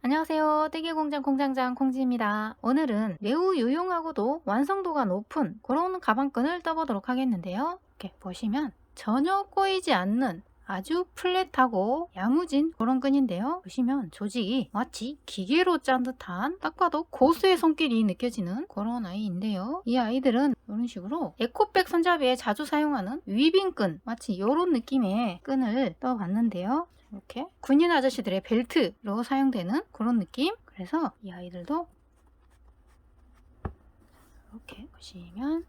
안녕하세요. 떼기공장 공장장 콩지입니다. 오늘은 매우 유용하고도 완성도가 높은 그런 가방끈을 떠보도록 하겠는데요. 이렇게 보시면 전혀 꼬이지 않는 아주 플랫하고 야무진 그런 끈인데요. 보시면 조직이 마치 기계로 짠 듯한 딱 봐도 고수의 손길이 느껴지는 그런 아이인데요. 이 아이들은 이런 식으로 에코백 손잡이에 자주 사용하는 위빙끈 마치 이런 느낌의 끈을 떠봤는데요. 이렇게 군인 아저씨들의 벨트로 사용되는 그런 느낌. 그래서 이 아이들도 이렇게 보시면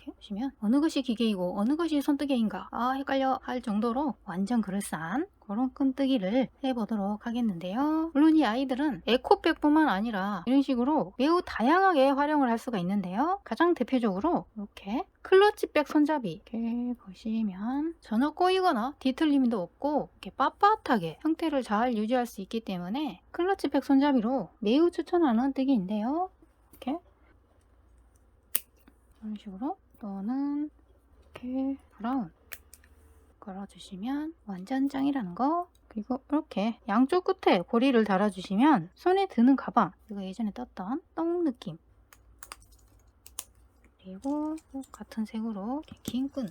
이렇게 보시면 어느 것이 기계이고 어느 것이 손뜨개인가 아 헷갈려 할 정도로 완전 그럴싸한 그런 끈뜨기를 해보도록 하겠는데요. 물론 이 아이들은 에코백뿐만 아니라 이런 식으로 매우 다양하게 활용을 할 수가 있는데요. 가장 대표적으로 이렇게 클러치백 손잡이 이렇게 보시면 전혀 꼬이거나 뒤틀림도 없고 이렇게 빳빳하게 형태를 잘 유지할 수 있기 때문에 클러치백 손잡이로 매우 추천하는 뜨기인데요. 이렇게 이런 식으로 또는 이렇게 브라운 걸어주시면 완전 짱이라는 거. 그리고 이렇게 양쪽 끝에 고리를 달아주시면 손에 드는 가방. 이거 예전에 떴던 똥 느낌. 그리고 같은 색으로 긴 끈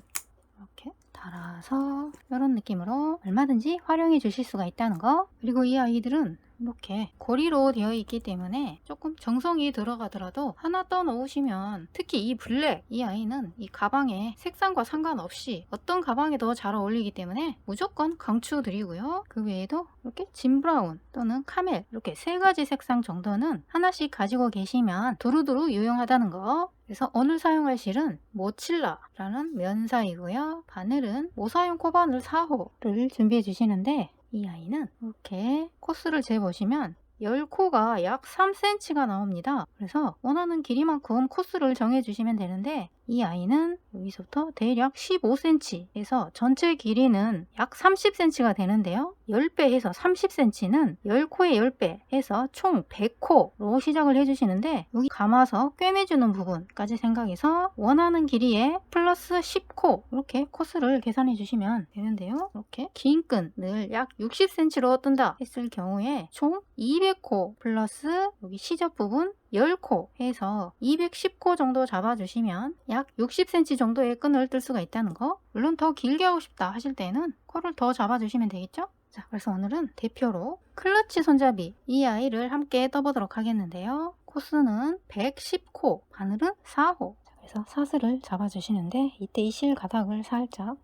이렇게 달아서 이런 느낌으로 얼마든지 활용해 주실 수가 있다는 거. 그리고 이 아이들은 이렇게 고리로 되어 있기 때문에 조금 정성이 들어가더라도 하나 떠 놓으시면 특히 이 블랙 이 아이는 이 가방의 색상과 상관없이 어떤 가방에도 잘 어울리기 때문에 무조건 강추드리고요. 그 외에도 이렇게 진 브라운 또는 카멜 이렇게 세 가지 색상 정도는 하나씩 가지고 계시면 두루두루 유용하다는 거. 그래서 오늘 사용할 실은 모칠라라는 면사이고요. 바늘은 모사용 코바늘 4호를 준비해 주시는데 이 아이는 이렇게 코스를 재보시면 10코가 약 3cm가 나옵니다. 그래서 원하는 길이만큼 코스를 정해주시면 되는데 이 아이는 여기서부터 대략 15cm에서 전체 길이는 약 30cm가 되는데요. 10배 해서 30cm는 10코에 10배 해서 총 100코로 시작을 해주시는데 여기 감아서 꿰매주는 부분까지 생각해서 원하는 길이에 플러스 10코 이렇게 코스를 계산해 주시면 되는데요. 이렇게 긴 끈을 약 60cm로 뜬다 했을 경우에 총 200코 플러스 여기 시접 부분 10코 해서 210코 정도 잡아주시면 약 60cm 정도의 끈을 뜰 수가 있다는 거. 물론 더 길게 하고 싶다 하실 때는 코를 더 잡아주시면 되겠죠? 자 그래서 오늘은 대표로 클러치 손잡이 이 아이를 함께 떠보도록 하겠는데요. 코스는 110코 바늘은 4호. 자, 그래서 사슬을 잡아주시는데 이때 이 실 가닥을 살짝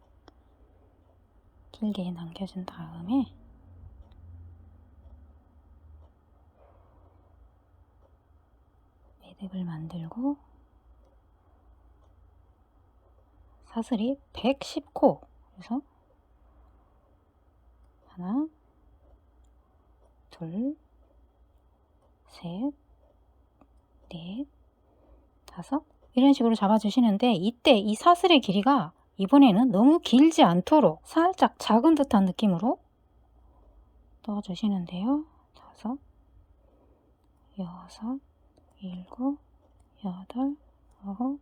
길게 남겨준 다음에 매듭을 만들고 사슬이 110코 그래서 하나 둘 셋, 넷, 다섯 이런 식으로 잡아주시는데 이때 이 사슬의 길이가 이번에는 너무 길지 않도록 살짝 작은 듯한 느낌으로 넣어주시는데요. 다섯, 여섯, 일곱, 여덟, 아홉,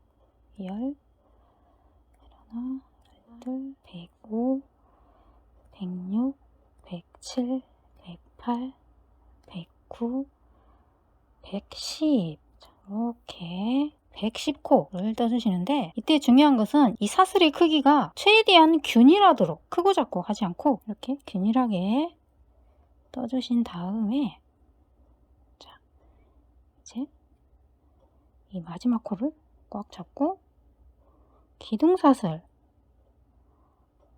열, 하나, 둘, 백오, 백육, 백칠, 백팔, 백구, 백십. 이렇게 110코를 떠주시는데 이때 중요한 것은 이 사슬의 크기가 최대한 균일하도록 크고 작고 하지 않고 이렇게 균일하게 떠주신 다음에 자 이제 이 마지막 코를 꽉 잡고 기둥사슬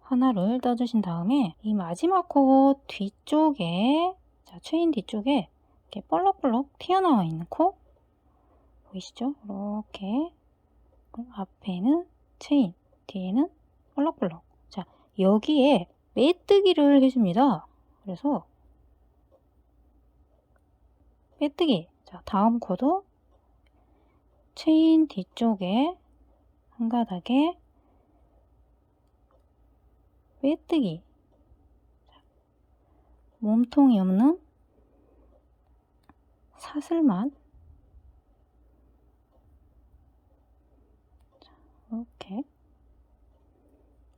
하나를 떠주신 다음에 이 마지막 코 뒤쪽에 자 체인 뒤쪽에 이렇게 볼록볼록 튀어나와 있는 코 보이시죠? 이렇게 앞에는 체인, 뒤에는 볼록볼록 자 여기에 빼뜨기를 해줍니다. 그래서 빼뜨기 자 다음 코도 체인 뒤쪽에 한 가닥에 빼뜨기 몸통이 없는 사슬만 이렇게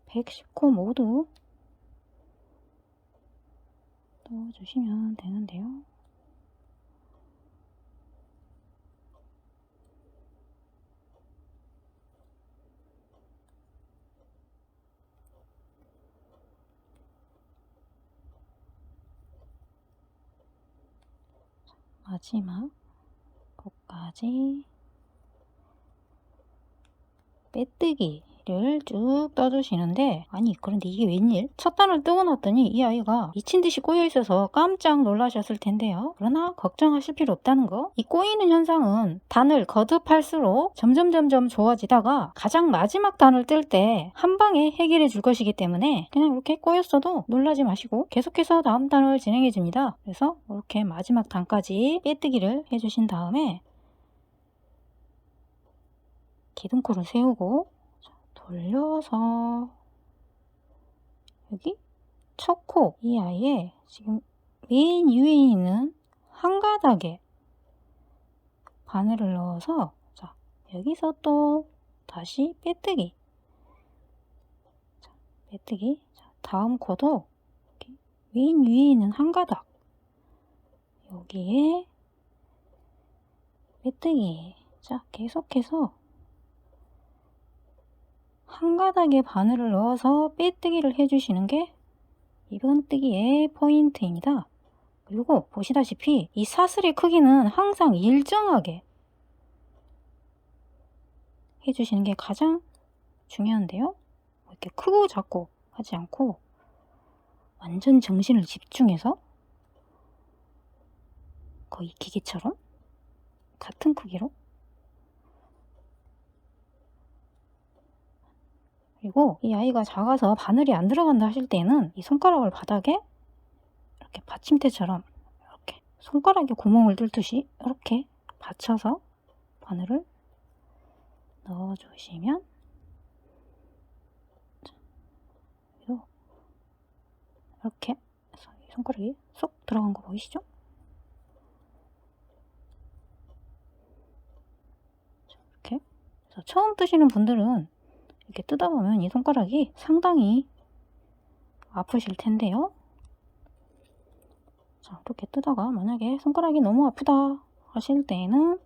110코 모두 넣어주시면 되는데요. 마지막 끝까지. 빼뜨기 를 쭉 떠주시는데 아니 그런데 이게 웬일? 첫 단을 뜨고 났더니 이 아이가 미친 듯이 꼬여 있어서 깜짝 놀라셨을 텐데요. 그러나 걱정하실 필요 없다는 거. 이 꼬이는 현상은 단을 거듭할수록 점점 점점 좋아지다가 가장 마지막 단을 뜰 때 한 방에 해결해 줄 것이기 때문에 그냥 이렇게 꼬였어도 놀라지 마시고 계속해서 다음 단을 진행해 줍니다. 그래서 이렇게 마지막 단까지 빼뜨기를 해주신 다음에 기둥코를 세우고 자, 돌려서 여기 첫코 이 아이의 지금 메인 위에 있는 한 가닥에 바늘을 넣어서 자 여기서 또 다시 빼뜨기. 자, 빼뜨기. 자, 다음 코도 메인 위에 있는 한 가닥. 여기에 빼뜨기. 자 계속해서 한 가닥에 바늘을 넣어서 빼뜨기를 해주시는 게 이번 뜨기의 포인트입니다. 그리고 보시다시피 이 사슬의 크기는 항상 일정하게 해주시는 게 가장 중요한데요. 이렇게 크고 작고 하지 않고 완전 정신을 집중해서 거의 기계처럼 같은 크기로 그리고 이 아이가 작아서 바늘이 안 들어간다 하실 때는 이 손가락을 바닥에 이렇게 받침대처럼 이렇게 손가락에 구멍을 뚫듯이 이렇게 받쳐서 바늘을 넣어주시면 이렇게 손가락이 쏙 들어간 거 보이시죠? 자, 이렇게 그래서 처음 뜨시는 분들은 이렇게 뜯어 보면 이 손가락이 상당히 아프실 텐데요. 자, 이렇게 뜨다가 만약에 손가락이 너무 아프다 하실 때에는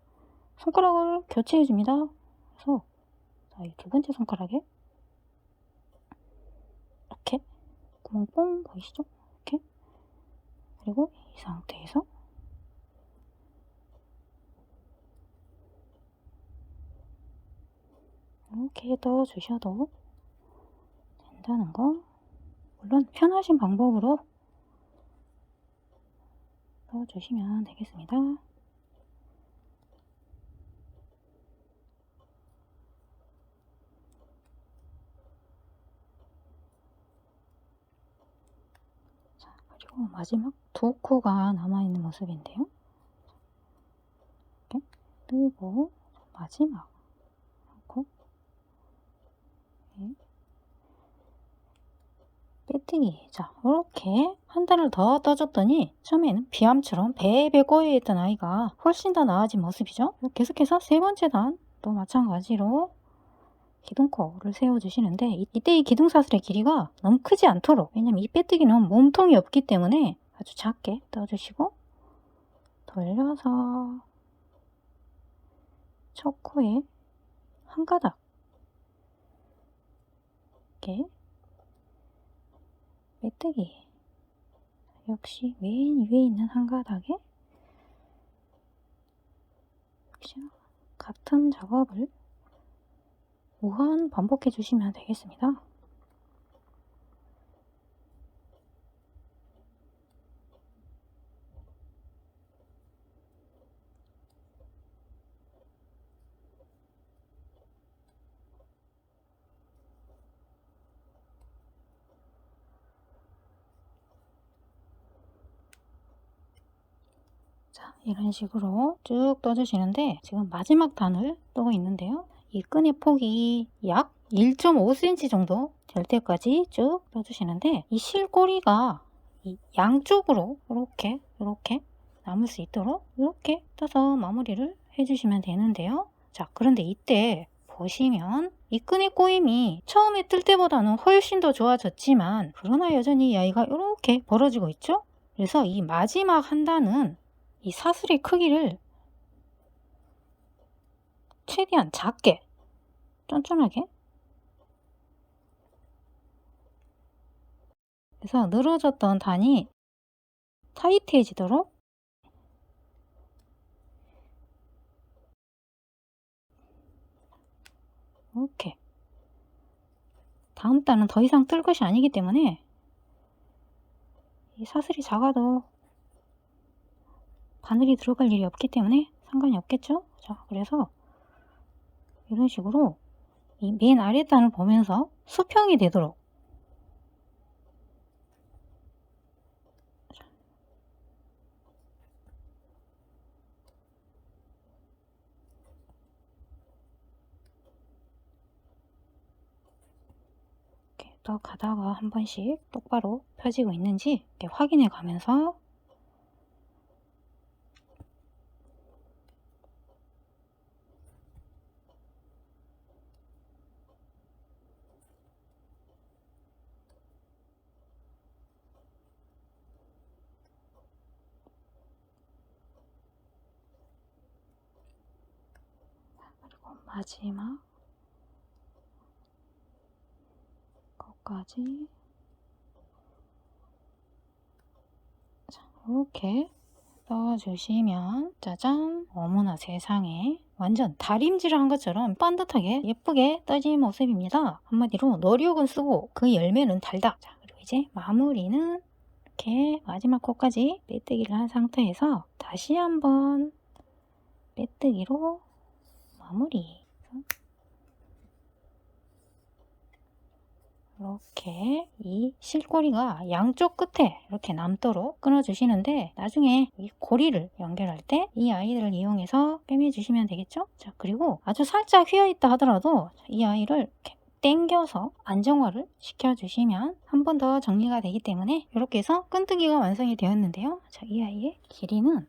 손가락을 교체해 줍니다. 그래서 자, 이두 번째 손가락에 이렇게 구멍 뽕 보이시죠? 이렇게 그리고 이 상태에서 이렇게 넣어주셔도 된다는 거 물론 편하신 방법으로 넣어주시면 되겠습니다. 자, 그리고 마지막 두 코가 남아있는 모습인데요. 이렇게 뜨고 마지막 코 빼뜨기. 자, 이렇게 한 달을 더 떠줬더니 처음에는 비암처럼 배배 꼬여있던 아이가 훨씬 더 나아진 모습이죠. 계속해서 세 번째 단도 마찬가지로 기둥코를 세워주시는데 이- 이때 이 기둥사슬의 길이가 너무 크지 않도록 왜냐면 이 빼뜨기는 몸통이 없기 때문에 아주 작게 떠주시고 돌려서 첫 코에 한 가닥 이렇게 메뜨기 역시 맨 위에 있는 한 가닥에 역시 같은 작업을 무한 반복해 주시면 되겠습니다. 자, 이런 식으로 쭉 떠주시는데 지금 마지막 단을 뜨고 있는데요. 이 끈의 폭이 약 1.5cm 정도 될 때까지 쭉 떠주시는데 이 실꼬리가 이 양쪽으로 이렇게 이렇게 남을 수 있도록 이렇게 떠서 마무리를 해주시면 되는데요. 자, 그런데 이때 보시면 이 끈의 꼬임이 처음에 뜰 때보다는 훨씬 더 좋아졌지만 그러나 여전히 이 아이가 이렇게 벌어지고 있죠? 그래서 이 마지막 한 단은 이 사슬의 크기를 최대한 작게, 쫀쫀하게 그래서 늘어졌던 단이 타이트해지도록 이렇게. 다음 단은 더 이상 뜰 것이 아니기 때문에 이 사슬이 작아도 바늘이 들어갈 일이 없기 때문에 상관이 없겠죠? 자, 그래서 이런 식으로 이 맨 아래 단을 보면서 수평이 되도록 가다가 한 번씩 똑바로 펴지고 있는지 확인해 가면서 마지막 것까지. 자, 이렇게 넣어주시면 짜잔. 어머나 세상에. 완전 다림질을 한 것처럼 반듯하게 예쁘게 떠진 모습입니다. 한마디로 노력은 쓰고 그 열매는 달다. 자 그리고 이제 마무리는 이렇게 마지막 코까지 빼뜨기를 한 상태에서 다시 한번 빼뜨기로 마무리 이렇게 이 실고리가 양쪽 끝에 이렇게 남도록 끊어주시는데 나중에 이 고리를 연결할 때 이 아이들을 이용해서 꿰매주시면 되겠죠? 자 그리고 아주 살짝 휘어있다 하더라도 이 아이를 이렇게 당겨서 안정화를 시켜주시면 한 번 더 정리가 되기 때문에 이렇게 해서 끈뜨기가 완성이 되었는데요. 자, 이 아이의 길이는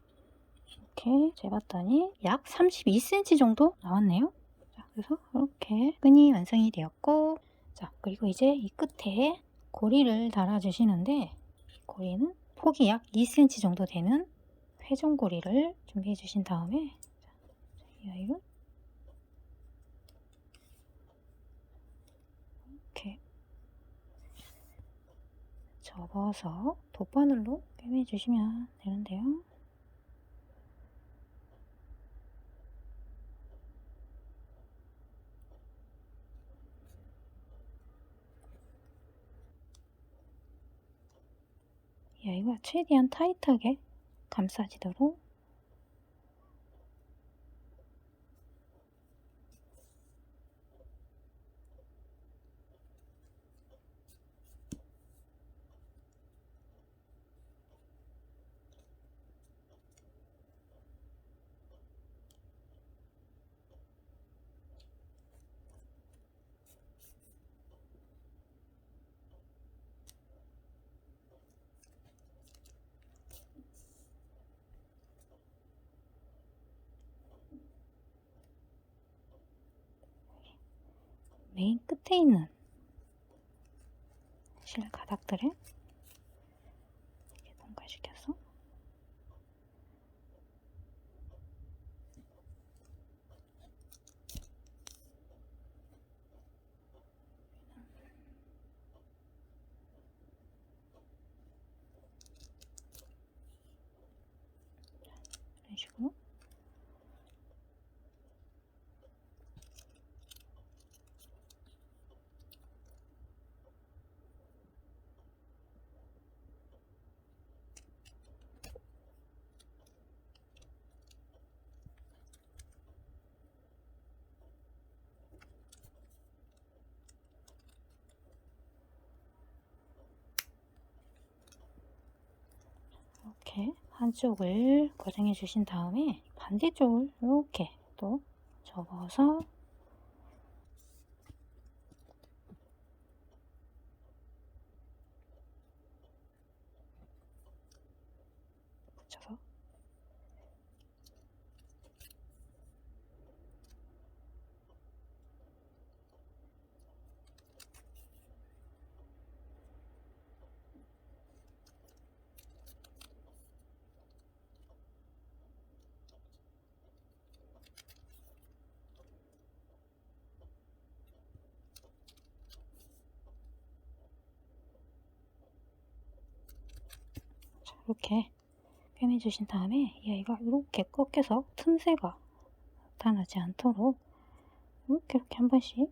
이렇게 재봤더니 약 32cm 정도 나왔네요. 자, 그래서 이렇게 끈이 완성이 되었고 자, 그리고 이제 이 끝에 고리를 달아주시는데 고리는 폭이 약 2cm 정도 되는 회전고리를 준비해 주신 다음에 자, 이 아이를 이렇게 접어서 돗바늘로 꿰매 주시면 되는데요. 이 아이가 최대한 타이트하게 감싸지도록 메인 끝에 있는 실 가닥들을 이렇게 동가시켜서 이런 식으로 이렇게 한쪽을 고정해 주신 다음에 반대쪽을 이렇게 또 접어서 붙여서 이렇게 꿰매주신 다음에 얘가 이렇게 꺾여서 틈새가 나타나지 않도록 이렇게 이렇게 한 번씩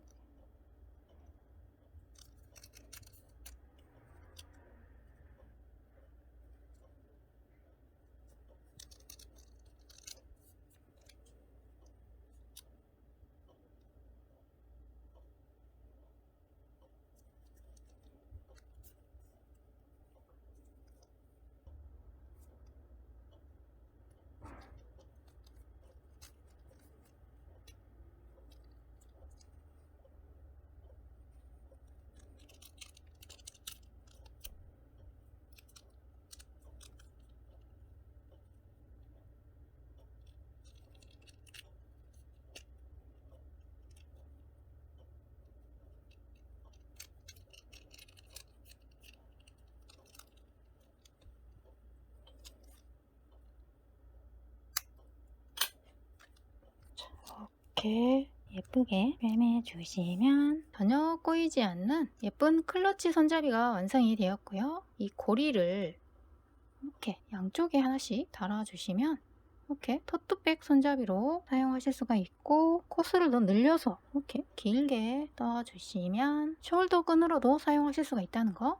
이렇게 예쁘게 꿰매 주시면 전혀 꼬이지 않는 예쁜 클러치 손잡이가 완성이 되었고요. 이 고리를 이렇게 양쪽에 하나씩 달아주시면 이렇게 토트백 손잡이로 사용하실 수가 있고 코스를 더 늘려서 이렇게 길게 떠주시면 숄더 끈으로도 사용하실 수가 있다는 거